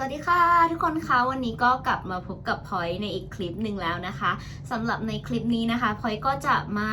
สวัสดีค่ะทุกคนคะวันนี้ก็กลับมาพบกับพอยในอีกคลิปหนึ่งแล้วนะคะสำหรับในคลิปนี้นะคะพอยก็จะมา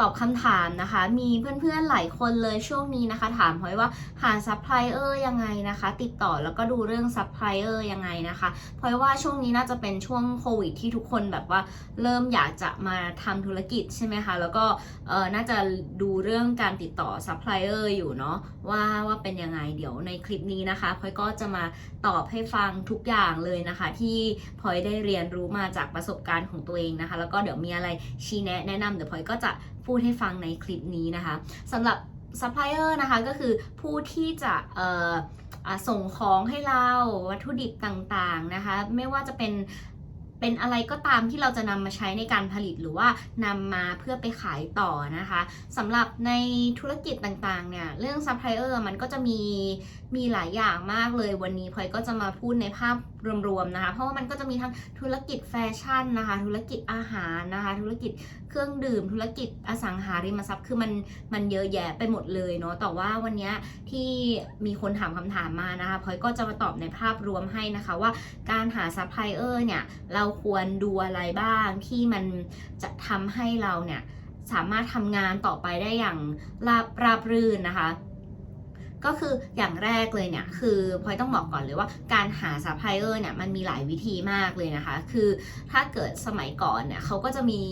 ตอบคำถามนะคะ มีเพื่อนๆหลายคนเลยช่วงนี้นะคะ ถามพลอยว่าหาซัพพลายเออร์ยังไงนะคะ ติดต่อแล้วก็ดูเรื่องซัพพลายเออร์ยังไงนะคะพลอยว่าช่วงนี้น่าจะเป็นช่วงโควิดที่ทุกคนแบบว่าเริ่มอยากจะมาทำธุรกิจใช่ไหมคะ แล้วก็เออน่าจะดูเรื่องการติดต่อซัพพลายเออร์อยู่เนาะว่าว่าเป็นยังไงเดี๋ยวในคลิปนี้นะคะพลอยก็จะมาตอบให้ฟังทุกอย่างเลยนะคะ ที่พลอยได้เรียนรู้มาจากประสบการณ์ของตัวเองนะคะ แล้วก็เดี๋ยวมีอะไรชี้แนะแนะนำเดี๋ยวพลอยก็จะ พูดให้ฟังในคลิปนี้นะคะสำหรับซัพพลายเออร์นะคะก็คือผู้ที่จะส่งของให้เราวัตถุดิบต่างๆนะคะไม่ว่าจะเป็นเป็นอะไรก็ตามที่เราจะนำมาใช้ในการผลิตหรือว่านำมาเพื่อไปขายต่อนะคะสำหรับในธุรกิจต่างๆเนี่ยเรื่องซัพพลายเออร์มันก็จะมีมีหลายอย่างมากเลยวันนี้พลอยก็จะมาพูดในภาพรวมๆนะคะ เพราะว่ามันก็จะมีทั้งธุรกิจแฟชั่นนะคะ ธุรกิจอาหารนะคะ ธุรกิจเครื่องดื่ม ธุรกิจอสังหาริมทรัพย์ คือมันมันเยอะแยะไปหมดเลยเนาะ แต่ว่าวันนี้ที่มีคนถามคำถามมานะคะพลอยก็จะมาตอบในภาพรวมให้นะคะว่าการหาซัพพลายเออร์เนี่ยเราควรดูอะไรบ้างที่มันจะทำให้เราเนี่ยสามารถทำงานต่อไปได้อย่างราบราบรื่นนะคะ ก็คืออย่างแรกเลยเนี่ยคือพลอยต้องบอกก่อนเลยว่าการหาซัพพลายเออร์เนี่ยมันมีหลายวิธีมากเลยนะคะ คือถ้าเกิดสมัยก่อนเนี่ยเขาก็จะมี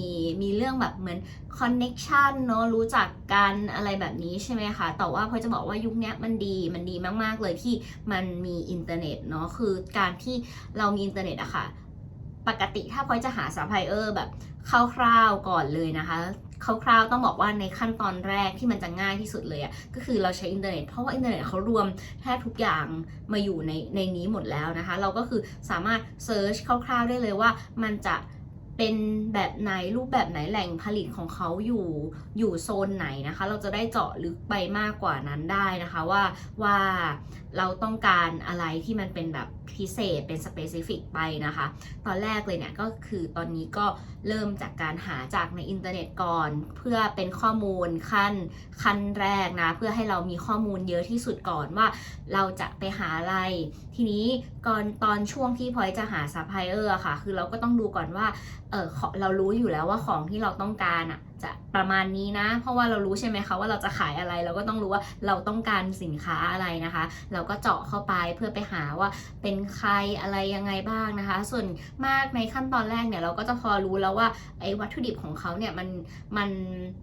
มีเรื่องแบบเหมือนคอนเน็ชันเนาะรู้จักกันอะไรแบบนี้ใช่ไหมคะ แต่ว่าพลอยจะบอกว่ายุคนี้มันดีมันดีมากๆเลยที่มันมีอินเทอร์เน็ตเนาะคือการที่เรามีอินเทอร์เน็ตอะค่ะปกติถ้าพลอยจะหาซัพพลายเออร์แบบคร่าวๆก่อนเลยนะคะ คร่าวๆต้องบอกว่าในขั้นตอนแรกที่มันจะง่ายที่สุดเลยอะก็คือเราใช้อินเทอร์เน็ตเพราะว่าอินเทอร์เน็ตเขารวมแทบทุกอย่างมาอยู่ในในนี้หมดแล้วนะคะ เราก็คือสามารถเซิร์ชคร่าวๆได้เลยว่ามันจะเป็นแบบไหนรูปแบบไหนแหล่งผลิตของเขาอยู่อยู่โซนไหนนะคะ เราจะได้เจาะลึกไปมากกว่านั้นได้นะคะว่าว่าเราต้องการอะไรที่มันเป็นแบบ พิเศษเป็นสเปซิฟิกไปนะคะ ตอนแรกเลยเนี่ยก็คือตอนนี้ก็เริ่มจากการหาจากในอินเทอร์เน็ตก่อน เพื่อเป็นข้อมูลขั้นขั้นแรกนะ เพื่อให้เรามีข้อมูลเยอะที่สุดก่อนว่าเราจะไปหาอะไร ทีนี้ก่อนตอนช่วงที่พอยจะหาซัพพลายเออร์ค่ะ คือเราก็ต้องดูก่อนว่าเออเรารู้อยู่แล้วว่าของที่เราต้องการอะ จะประมาณนี้นะ เพราะว่าเรารู้ใช่ไหมคะว่าเราจะขายอะไร เราก็ต้องรู้ว่าเราต้องการสินค้าอะไรนะคะ เราก็เจาะเข้าไปเพื่อไปหาว่าเป็นใครอะไรยังไงบ้างนะคะ ส่วนมากในขั้นตอนแรกเนี่ยเราก็จะพอรู้แล้วว่าไอ้วัตถุดิบของเขาเนี่ยมันมัน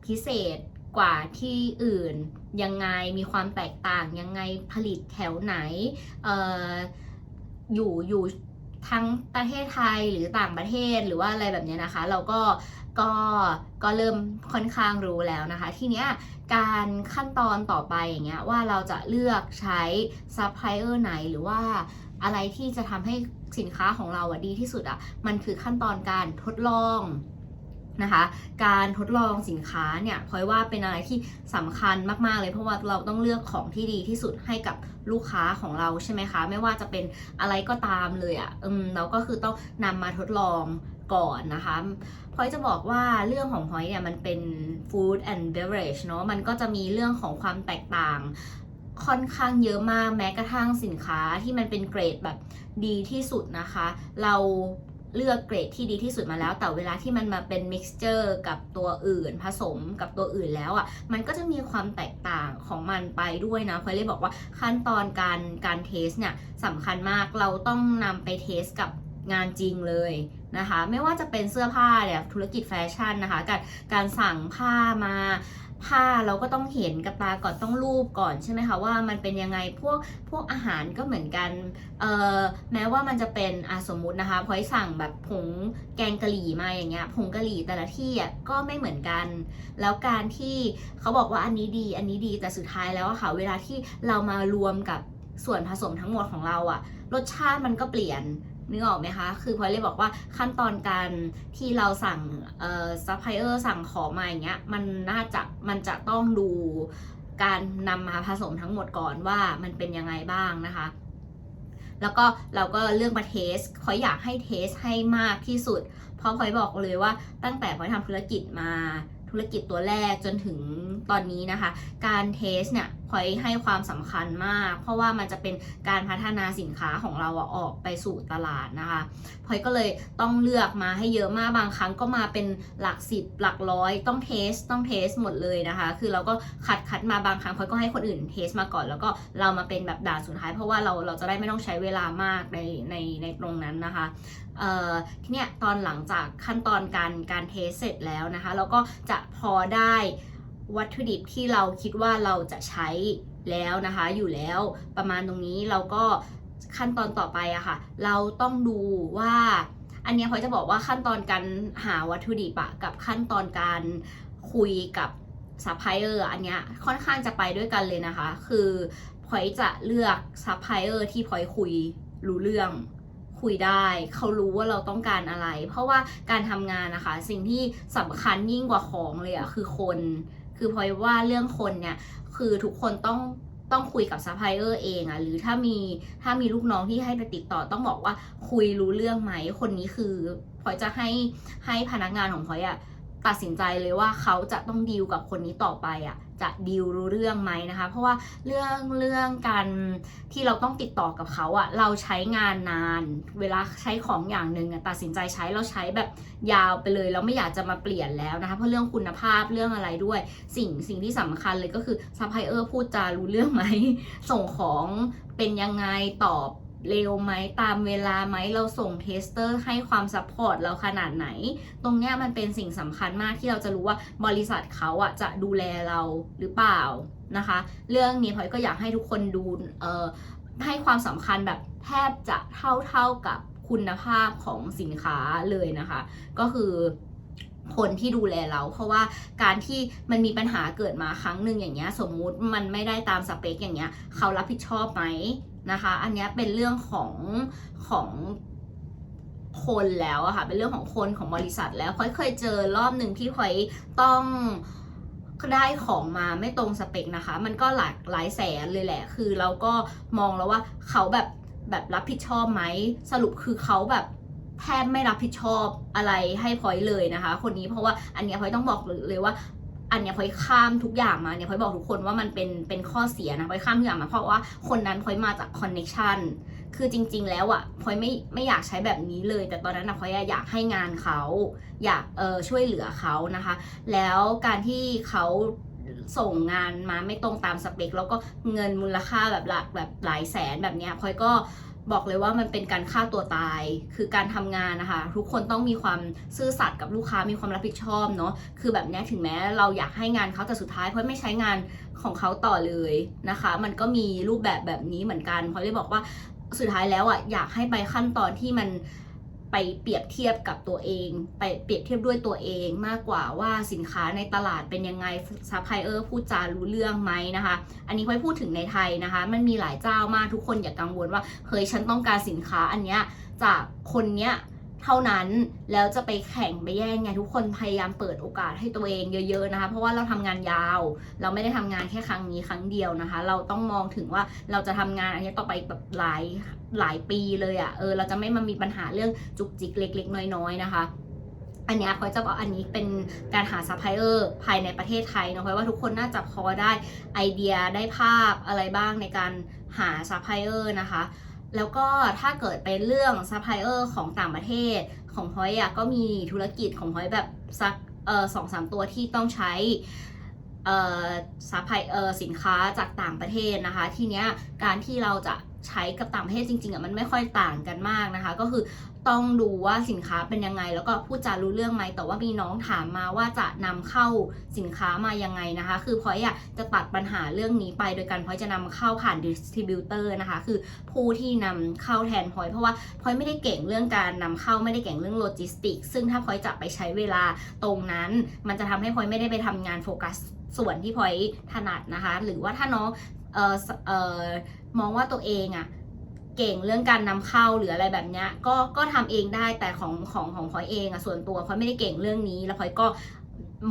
พิเศษกว่าที่อื่นยังไงมีความแตกต่างยังไงผลิตแถวไหนเอ่ออยู่อยู่ทั้งประเทศไทยหรือต่างประเทศหรือว่าอะไรแบบเนี้ยนะคะ เราก็ก็ ก็เริ่มค่อนข้างรู้แล้วนะคะ ทีเนี้ยการขั้นตอนต่อไปอย่างเงี้ยว่าเราจะเลือกใช้ซัพพลายเออร์ไหนหรือว่าอะไรที่จะทำให้สินค้าของเราอะดีที่สุดอะมันคือขั้นตอนการทดลองนะคะการทดลองสินค้าเนี่ยพอยว่าเป็นอะไรที่สำคัญมากๆเลยเพราะว่าเราต้องเลือกของที่ดีที่สุดให้กับลูกค้าของเราใช่ไหมคะ ไม่ว่าจะเป็นอะไรก็ตามเลยอะ่ะอืมเราก็คือต้องนำมาทดลอง ก่อนนะคะพอยจะบอกว่าเรื่องของพอยเนี่ยมันเป็น food and beverage เนาะมันก็จะมีเรื่องของความแตกต่างค่อนข้างเยอะมากแม้กระทั่งสินค้าที่มันเป็นเกรดแบบดีที่สุดนะคะ เราเลือกเกรดที่ดีที่สุดมาแล้ว แต่เวลาที่มันมาเป็น mixture กับตัวอื่น ผสมกับตัวอื่นแล้วอะ่ะ มันก็จะมีความแตกต่างของมันไปด้วยนะพอยเลยบอกว่าขั้นตอนการการเทสเนี่ยสำคัญมากเราต้องนำไปเทสกับงานจริงเลย นะคะ ไม่ว่าจะเป็นเสื้อผ้าเนี่ยธุรกิจแฟชั่นนะคะ การการสั่งผ้ามาผ้าเราก็ต้องเห็นกับตาก่อนต้องรูปก่อนใช่ไหมคะว่ามันเป็นยังไงพวกพวกอาหารก็เหมือนกันเอ่อแม้ว่ามันจะเป็นอสมมุตินะคะพอยสั่งแบบผงแกงกะหรี่มาอย่างเงี้ยผงกะหรี่แต่ละที่อะก็ไม่เหมือนกัน แล้วการที่เขาบอกว่าอันนี้ดี อันนี้ดีแต่สุดท้ายแล้วะค่ะเวลาที่เรามารวมกับส่วนผสมทั้งหมดของเราอะรสชาติมันก็เปลี่ยน นึกออกไหมคะ คือพลอยเลยบอกว่าขั้นตอนการที่เราสั่งเอ่อซัพพลายเออร์สั่งของมาอย่างเงี้ย มันน่าจะมันจะต้องดูการนำมาผสมทั้งหมดก่อนว่ามันเป็นยังไงบ้างนะคะ แล้วก็เราก็เลือกมาเทสพลอยอยากให้เทสให้มากที่สุด เพราะพลอยบอกเลยว่าตั้งแต่พลอยทำธุรกิจมาธุรกิจตัวแรกจนถึงตอนนี้นะคะ การเทสเนี่ย พอยให้ความสำคัญมาก เพราะว่ามันจะเป็นการพัฒนาสินค้าของเราอออกไปสู่ตลาดนะคะพอยก็เลยต้องเลือกมาให้เยอะมากบางครั้งก็มาเป็นหลักสิบหลักร้อยต้องเทสต้องเทสหมดเลยนะคะ คือเราก็คัดคัดมาบางครั้งพอยก็ให้คนอื่นเทสมาก่อน แล้วก็เรามาเป็นแบบด่านสุดท้าย เพราะว่าเราเราจะได้ไม่ต้องใช้เวลามากในในในตรงนั้นนะคะเออทีเนี้ยตอนหลังจากขั้นตอนการการเทสเสร็จแล้วนะคะ เราก็จะพอได้ วัตถุดิบที่เราคิดว่าเราจะใช้แล้วนะคะอยู่แล้วประมาณตรงนี้เราก็ขั้นตอนต่อไปอะค่ะ เราต้องดูว่าอันเนี้ยพอยจะบอกว่าขั้นตอนการหาวัตถุดิบอะกับขั้นตอนการคุยกับซัพพลายเออร์อันเนี้ยค่อนข้างจะไปด้วยกันเลยนะคะ คือพอยจะเลือกซัพพลายเออร์ที่พอยคุยรู้เรื่องคุยได้เขารู้ว่าเราต้องการอะไร เพราะว่าการทำงานนะคะ สิ่งที่สำคัญยิ่งกว่าของเลยอะคือคน คือพอยว่าเรื่องคนเนี่ยคือทุกคนต้องต้องคุยกับซัพพลายเออร์เองอะหรือถ้ามีถ้ามีลูกน้องที่ให้ไปติดต่อต้องบอกว่าคุยรู้เรื่องไหมคนนี้คือพอยจะให้ให้พนักงานของพอยอะ ตัดสินใจเลยว่าเขาจะต้องดีลกับคนนี้ต่อไปอะจะดีลรู้เรื่องไหมนะคะ เพราะว่าเรื่องเรื่องการที่เราต้องติดต่อกับเขาอะเราใช้งานนาน เวลาใช้ของอย่างหนึ่งอะตัดสินใจใช้เราใช้แบบยาวไปเลยเราไม่อยากจะมาเปลี่ยนแล้วนะคะ เพราะเรื่องคุณภาพเรื่องอะไรด้วย สิ่งสิ่งที่สำคัญเลยก็คือซัพพลายเออร์พูดจารู้เรื่องไหมส่งของเป็นยังไงตอบ เร็วไหมตามเวลาไหมเราส่งเทสเตอร์ให้ความซัพพอร์ตเราขนาดไหน ตรงเนี้ยมันเป็นสิ่งสำคัญมากที่เราจะรู้ว่าบริษัทเขาอะจะดูแลเราหรือเปล่านะคะ เรื่องนี้พอยก็อยากให้ทุกคนดูเอ่อให้ความสำคัญแบบแทบจะเท่าเท่ากับคุณภาพของสินค้าเลยนะคะ ก็คือ คนที่ดูแลเรา เพราะว่าการที่มันมีปัญหาเกิดมาครั้งหนึ่งอย่างเงี้ยสมมุติมันไม่ได้ตามสเปคอย่างเงี้ยเขารับผิดชอบไหมนะคะ อันเนี้ยเป็นเรื่องของของคนแล้วอะค่ะเป็นเรื่องของคนของบริษัทแล้วค่อยเคยเจอรอบหนึ่งที่ค่อยต้องได้ของมาไม่ตรงสเปคนะคะ มันก็หลากหลายแสนเลยแหละ คือเราก็มองแล้วว่าเขาแบบแบบรับผิดชอบไหมสรุปคือเขาแบบ แทบไม่รับผิดชอบอะไรให้พลอยเลยนะคะ คนนี้เพราะว่าอันนี้พลอยต้องบอกเลยว่าอันเนี้ยพลอยข้ามทุกอย่างมาเนี่ยพลอยบอกทุกคนว่ามันเป็นเป็นข้อเสียนะพลอยข้ามทุกอย่างมาเพราะว่าคนนั้นพลอยมาจากคอนเน็ชันคือจริง ๆ แล้วอะพลอยไม่ไม่อยากใช้แบบนี้เลย แต่ตอนนั้นอะพลอยอยากให้งานเขา อยากเออช่วยเหลือเขานะคะ แล้วการที่เขาส่งงานมาไม่ตรงตามสเปค แล้วก็เงินมูลค่าแบบหลักแบบหลายแสนแบบเนี้ยพลอยก็ บอกเลยว่ามันเป็นการฆ่าตัวตาย คือการทำงานนะคะ ทุกคนต้องมีความซื่อสัตย์กับลูกค้ามีความรับผิดชอบเนาะคือแบบนี้ถึงแม้เราอยากให้งานเขาแต่สุดท้ายพราะไม่ใช้งานของเขาต่อเลยนะคะ มันก็มีรูปแบบแบบนี้เหมือนกันเพราะเลยบอกว่าสุดท้ายแล้วอะอยากให้ไปขั้นตอนที่มัน ไปเปรียบเทียบกับตัวเอง ไปเปรียบเทียบด้วยตัวเองมากกว่าว่าสินค้าในตลาดเป็นยังไงซัพพลายเออร์พูดจารู้เรื่องไหมนะคะ อันนี้ค่อยพูดถึงในไทยนะคะ มันมีหลายเจ้ามากทุกคนอย่ากกังวลว่าเฮ้ยฉันต้องการสินค้าอันเนี้ยจากคนเนี้ย เท่านั้นแล้วจะไปแข่งไปแย่งไงทุกคนพยายามเปิดโอกาสให้ตัวเองเยอะๆนะคะ เพราะว่าเราทำงานยาว เราไม่ได้ทำงานแค่ครั้งนี้ครั้งเดียวนะคะ เราต้องมองถึงว่าเราจะทำงานอันนี้ต่อไปแบบหลายหลายปีเลยอะ่ะเออเราจะไม่มามีปัญหาเรื่องจุกจิกเล็ก ๆ น้อยๆนะคะอันนี้พอยจะบอกอันนี้เป็นการหาซัพพลายเออร์ภายในประเทศไทยเนาะเพราะว่าทุกคนน่าจะพอได้ไอเดียได้ภาพอะไรบ้างในการหาซัพพลายเออร์นะคะ แล้วก็ถ้าเกิดเป็นเรื่องซัพพลายเออร์ของต่างประเทศของพอยอะก็มีธุรกิจของพอยแบบสักเออสองสามตัวที่ต้องใช้เออซัพพลายเออร์สินค้าจากต่างประเทศนะคะ ทีเนี้ยการที่เราจะ ใช้กับต่างประเทศจริงๆอะมันไม่ค่อยต่างกันมากนะคะ ก็คือต้องดูว่าสินค้าเป็นยังไง แล้วก็พูดจารู้เรื่องไหมแต่ว่ามีน้องถามมาว่าจะนำเข้าสินค้ามายังไงนะคะ คือพอยอะจะตัดปัญหาเรื่องนี้ไปโดยการพอยจะนำเข้าผ่านดิสติบิวเตอร์นะคะคือผู้ที่นำเข้าแทนพอยเพราะว่าพอยไม่ได้เก่งเรื่องการนำเข้าไม่ได้เก่งเรื่องโลจิสติก ซึ่งถ้าพอยจะไปใช้เวลาตรงนั้น มันจะทำให้พอยไม่ได้ไปทำงานโฟกัสส่วนที่พอยถนัดนะคะ หรือว่าถ้าน้อง เออเออมองว่าตัวเองอะเก่งเรื่องการนำเข้าหรืออะไรแบบเนี้ยก็ก็ทำเองได้แต่ของของของพลอยเองอะส่วนตัวพลอยไม่ได้เก่งเรื่องนี้ แล้วพลอยก็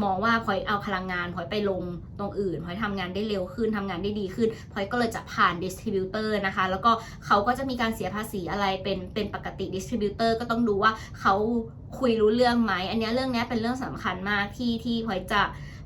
มองว่าพลอยเอาพลังงานพลอยไปลงตรงอื่นพลอยทำงานได้เร็วขึ้นทำงานได้ดีขึ้นพลอยก็เลยจะผ่านดิสติบิวเตอร์นะคะ แล้วก็เขาก็จะมีการเสียภาษีอะไรเป็นเป็นปกติดิสติบิวเตอร์ก็ต้องดูว่าเขาคุยรู้เรื่องไหมอันนี้เรื่องนี้เป็นเรื่องสำคัญมากที่ที่พลอยจะ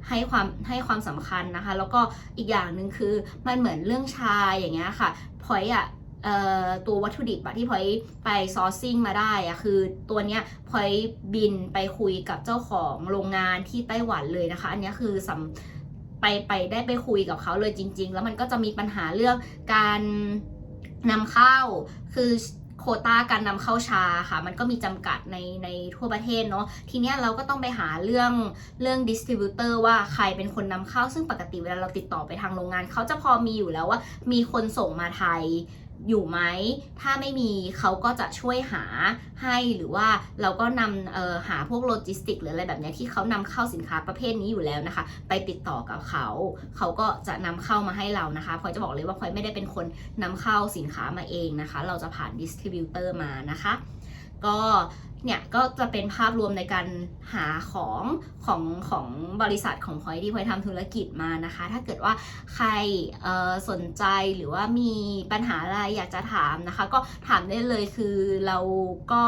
ให้ความให้ความสำคัญนะคะ แล้วก็อีกอย่างหนึ่งคือมันเหมือนเรื่องชาอย่างเงี้ยค่ะพอยอะเอ่อตัววัตถุดิบอะที่พอยไปซอร์ซิ่งมาได้อะคือตัวเนี้ยพอยบินไปคุยกับเจ้าของโรงงานที่ไต้หวันเลยนะคะ อันนี้คือสำไปไปได้ไปคุยกับเขาเลยจริง ๆ แล้วมันก็จะมีปัญหาเรื่องการนำเข้าคือ โคต้าการนำเข้าชาค่ะ มันก็มีจำกัดในในทั่วประเทศเนาะทีเนี้ยเราก็ต้องไปหาเรื่องเรื่องดิสติบิวเตอร์ว่าใครเป็นคนนำเข้าซึ่งปกติเวลาเราติดต่อไปทางโรงงาน เขาจะพอมีอยู่แล้วว่ามีคนส่งมาไทย อยู่ไหม ถ้าไม่มีเขาก็จะช่วยหาให้หรือว่าเราก็นำหาพวกโลจิสติกหรืออะไรแบบนี้ที่เขานำเข้าสินค้าประเภทนี้อยู่แล้วนะคะ ไปติดต่อกับเขา เขาก็จะนำเข้ามาให้เรานะคะพลอยจะบอกเลยว่าพลอยไม่ได้เป็นคนนำเข้าสินค้ามาเองนะคะ เราจะผ่านดิสติบิวเตอร์มานะคะ ก็เนี่ยก็จะเป็นภาพรวมในการหาของของของบริษัทของพอยที่พอยทำธุรกิจมานะคะ ถ้าเกิดว่าใครสนใจหรือว่ามีปัญหาอะไรอยากจะถามนะคะ ก็ถามได้เลยคือเราก็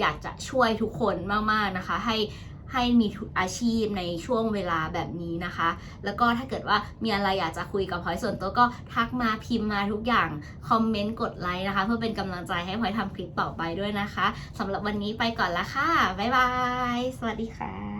อยากจะช่วยทุกคนมากๆนะคะ ให้ ให้มีอาชีพในช่วงเวลาแบบนี้นะคะ แล้วก็ถ้าเกิดว่ามีอะไรอยากจะคุยกับพลอยส่วนตัวก็ทักมาพิมพ์มาทุกอย่าง คอมเมนต์กดไลค์นะคะ เพื่อเป็นกำลังใจให้พลอยทำคลิปต่อไปด้วยนะคะสำหรับวันนี้ไปก่อนละค่ะ บ๊ายบาย สวัสดีค่ะ